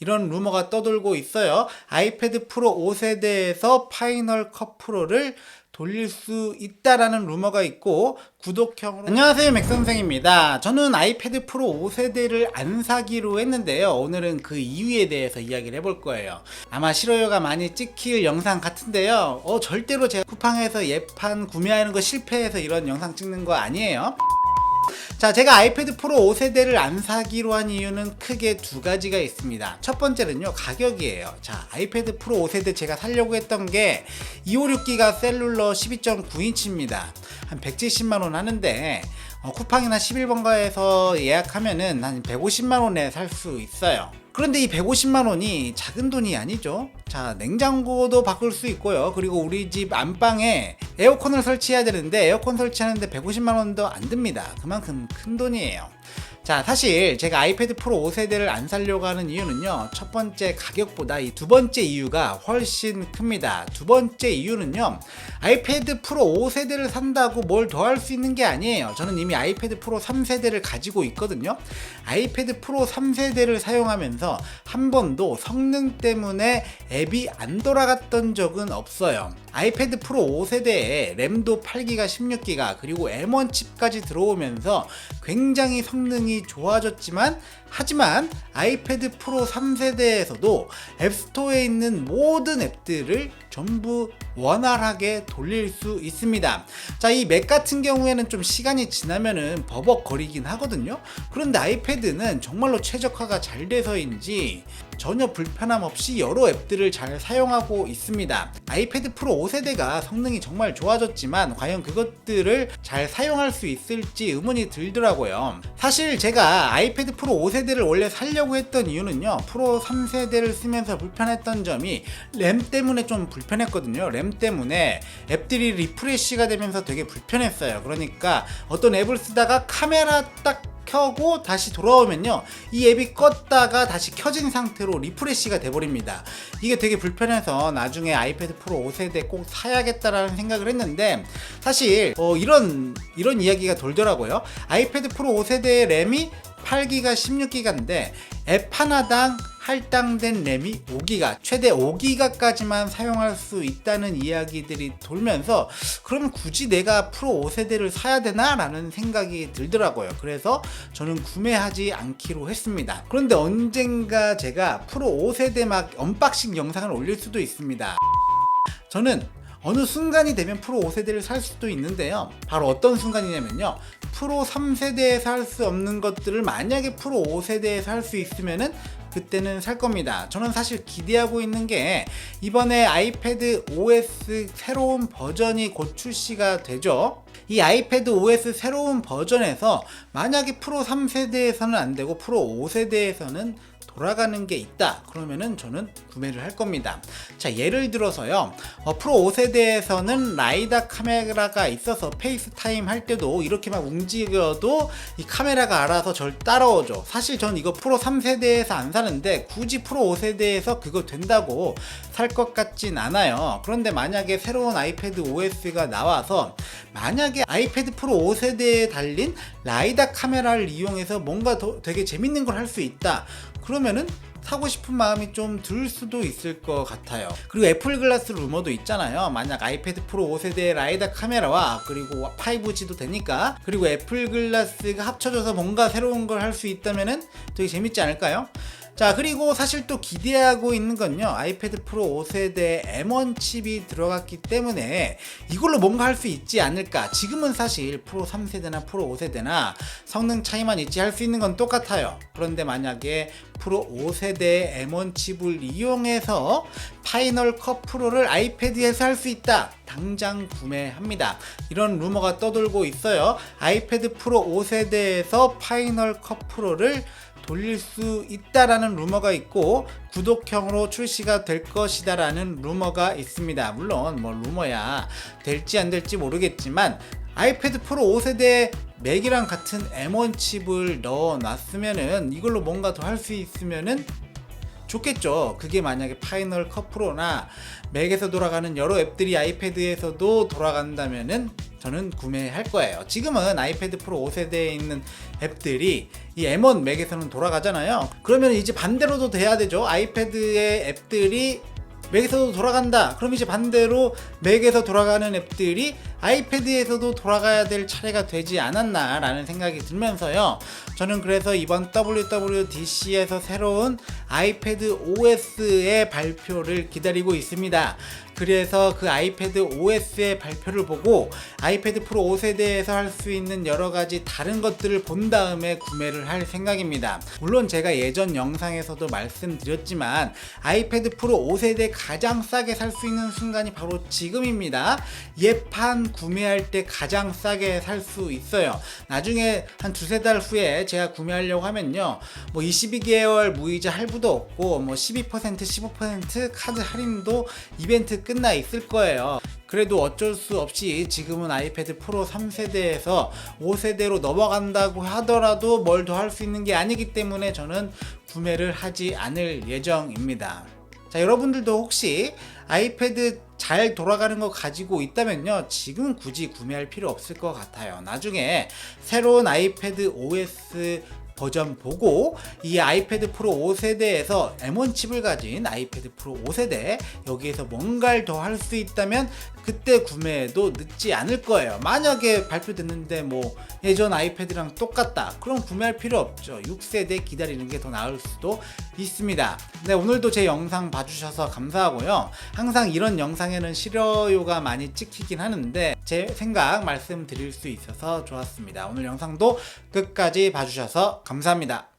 이런 루머가 떠돌고 있어요. 아이패드 프로 5세대에서 파이널 컷 프로를 돌릴 수 있다라는 루머가 있고 구독형으로 안녕하세요 맥선생입니다. 저는 아이패드 프로 5세대를 안 사기로 했는데요. 오늘은 그 이유에 대해서 이야기를 해볼 거예요. 아마 실효료가 많이 찍힐 영상 같은데요. 어 절대로 제가 쿠팡에서 예판 구매하는 거 실패해서 이런 영상 찍는 거 아니에요 자, 제가 아이패드 프로 5세대를 안 사기로 한 이유는 크게 두 가지가 있습니다. 첫 번째는요, 가격이에요. 자, 아이패드 프로 5세대 제가 살려고 했던 게 256기가 셀룰러 12.9인치입니다. 한 170만원 하는데, 어, 쿠팡이나 11번가에서 예약하면은 한 150만원에 살 수 있어요. 그런데 이 150만 원이 작은 돈이 아니죠. 자, 냉장고도 바꿀 수 있고요. 그리고 우리 집 안방에 에어컨을 설치해야 되는데 에어컨 설치하는데 150만 원도 안 듭니다. 그만큼 큰 돈이에요. 자, 사실 제가 아이패드 프로 5세대를 안 살려고 하는 이유는요. 첫 번째 가격보다 이 두 번째 이유가 훨씬 큽니다. 두 번째 이유는요. 아이패드 프로 5세대를 산다고 뭘 더 할 수 있는 게 아니에요. 저는 이미 아이패드 프로 3세대를 가지고 있거든요. 아이패드 프로 3세대를 사용하면서 한 번도 성능 때문에 앱이 안 돌아갔던 적은 없어요. 아이패드 프로 5세대에 램도 8기가 16기가 그리고 M1 칩까지 들어오면서 굉장히 성능이 좋아졌지만 하지만 아이패드 프로 3세대에서도 앱스토어에 있는 모든 앱들을 전부 원활하게 돌릴 수 있습니다. 자, 이 맥 같은 경우에는 좀 시간이 지나면은 버벅거리긴 하거든요. 그런데 아이패드는 정말로 최적화가 잘 돼서인지 전혀 불편함 없이 여러 앱들을 잘 사용하고 있습니다. 아이패드 프로 5세대가 성능이 정말 좋아졌지만 과연 그것들을 잘 사용할 수 있을지 의문이 들더라고요. 사실 제가 아이패드 프로 5 세대를 원래 살려고 했던 이유는요. 프로 3세대를 쓰면서 불편했던 점이 램 때문에 좀 불편했거든요. 램 때문에 앱들이 리프레시가 되면서 되게 불편했어요. 그러니까 어떤 앱을 쓰다가 카메라 딱 켜고 다시 돌아오면요 이 앱이 껐다가 다시 켜진 상태로 리프레시가 돼버립니다. 이게 되게 불편해서 나중에 아이패드 프로 5세대 꼭 사야겠다라는 생각을 했는데 사실 어, 이런 이런 이야기가 돌더라고요. 아이패드 프로 5세대의 램이 8기가 16기가인데 앱 하나당 할당된 램이 5기가 최대 5기가까지만 사용할 수 있다는 이야기들이 돌면서 그럼 굳이 내가 프로 5세대를 사야 되나 라는 생각이 들더라고요 그래서 저는 구매하지 않기로 했습니다 그런데 언젠가 제가 프로 5세대 막 언박싱 영상을 올릴 수도 있습니다 저는 어느 순간이 되면 프로 5세대를 살 수도 있는데요. 바로 어떤 순간이냐면요. 프로 3세대에서 할 수 없는 것들을 만약에 프로 5세대에서 할 수 있으면은 그때는 살 겁니다. 저는 사실 기대하고 있는 게 이번에 아이패드 OS 새로운 버전이 곧 출시가 되죠. 이 아이패드 OS 새로운 버전에서 만약에 프로 3세대에서는 안 되고 프로 5세대에서는 돌아가는 게 있다. 그러면은 저는 구매를 할 겁니다. 자 예를 들어서요. 어, 프로 5세대에서는 라이다 카메라가 있어서 페이스타임 할 때도 이렇게 막 움직여도 이 카메라가 알아서 절 따라오죠. 사실 전 이거 프로 3세대에서 안 사는데 굳이 프로 5세대에서 그거 된다고 살 것 같진 않아요. 그런데 만약에 새로운 아이패드 OS가 나와서 만약에 아이패드 프로 5세대에 달린 라이다 카메라를 이용해서 뭔가 더 되게 재밌는 걸 할 수 있다 그러면은 사고 싶은 마음이 좀 들 수도 있을 것 같아요. 그리고 애플 글라스 루머도 있잖아요. 만약 아이패드 프로 5세대의 라이다 카메라와 그리고 5G도 되니까 그리고 애플 글라스가 합쳐져서 뭔가 새로운 걸 할 수 있다면은 되게 재밌지 않을까요? 자 그리고 사실 또 기대하고 있는 건요. 아이패드 프로 5세대 M1 칩이 들어갔기 때문에 이걸로 뭔가 할 수 있지 않을까. 지금은 사실 프로 3세대나 프로 5세대나 성능 차이만 있지 할 수 있는 건 똑같아요. 그런데 만약에 프로 5세대의 M1 칩을 이용해서 파이널 컷 프로를 아이패드에서 할 수 있다. 당장 구매합니다. 이런 루머가 떠돌고 있어요. 아이패드 프로 5세대에서 파이널 컷 프로를 돌릴 수 있다라는 루머가 있고 구독형으로 출시가 될 것이다라는 루머가 있습니다. 물론 뭐 루머야 될지 안 될지 모르겠지만 아이패드 프로 5세대 맥이랑 같은 M1 칩을 넣어 놨으면은 이걸로 뭔가 더 할 수 있으면은 좋겠죠. 그게 만약에 파이널 컷 프로나 맥에서 돌아가는 여러 앱들이 아이패드에서도 돌아간다면은 저는 구매할 거예요. 지금은 아이패드 프로 5세대에 있는 앱들이 이 M1 맥에서는 돌아가잖아요. 그러면 이제 반대로도 돼야 되죠. 아이패드의 앱들이 맥에서도 돌아간다. 그럼 이제 반대로 맥에서 돌아가는 앱들이 아이패드에서도 돌아가야 될 차례가 되지 않았나라는 생각이 들면서요. 저는 그래서 이번 WWDC에서 새로운 아이패드 OS의 발표를 기다리고 있습니다. 그래서 그 아이패드 OS의 발표를 보고 아이패드 프로 5세대에서 할 수 있는 여러 가지 다른 것들을 본 다음에 구매를 할 생각입니다. 물론 제가 예전 영상에서도 말씀드렸지만 아이패드 프로 5세대 가장 싸게 살 수 있는 순간이 바로 지금입니다. 예판 구매할 때 가장 싸게 살 수 있어요. 나중에 한 두세 달 후에 제가 구매하려고 하면요. 뭐 22개월 무이자 할부도 없고 뭐 12% 15% 카드 할인도 이벤트 끝나 있을 거예요. 그래도 어쩔 수 없이 지금은 아이패드 프로 3세대에서 5세대로 넘어간다고 하더라도 뭘 더 할 수 있는 게 아니기 때문에 저는 구매를 하지 않을 예정입니다. 자, 여러분들도 혹시 아이패드 잘 돌아가는 거 가지고 있다면요. 지금 굳이 구매할 필요 없을 것 같아요. 나중에 새로운 아이패드 OS 버전 보고 이 아이패드 프로 5세대에서 M1 칩을 가진 아이패드 프로 5세대 여기에서 뭔가를 더 할 수 있다면 그때 구매해도 늦지 않을 거예요. 만약에 발표됐는데 뭐 예전 아이패드랑 똑같다. 그럼 구매할 필요 없죠. 6세대 기다리는 게 더 나을 수도 있습니다. 네, 오늘도 제 영상 봐주셔서 감사하고요. 항상 이런 영상에는 싫어요가 많이 찍히긴 하는데 제 생각 말씀드릴 수 있어서 좋았습니다. 오늘 영상도 끝까지 봐주셔서 감사합니다.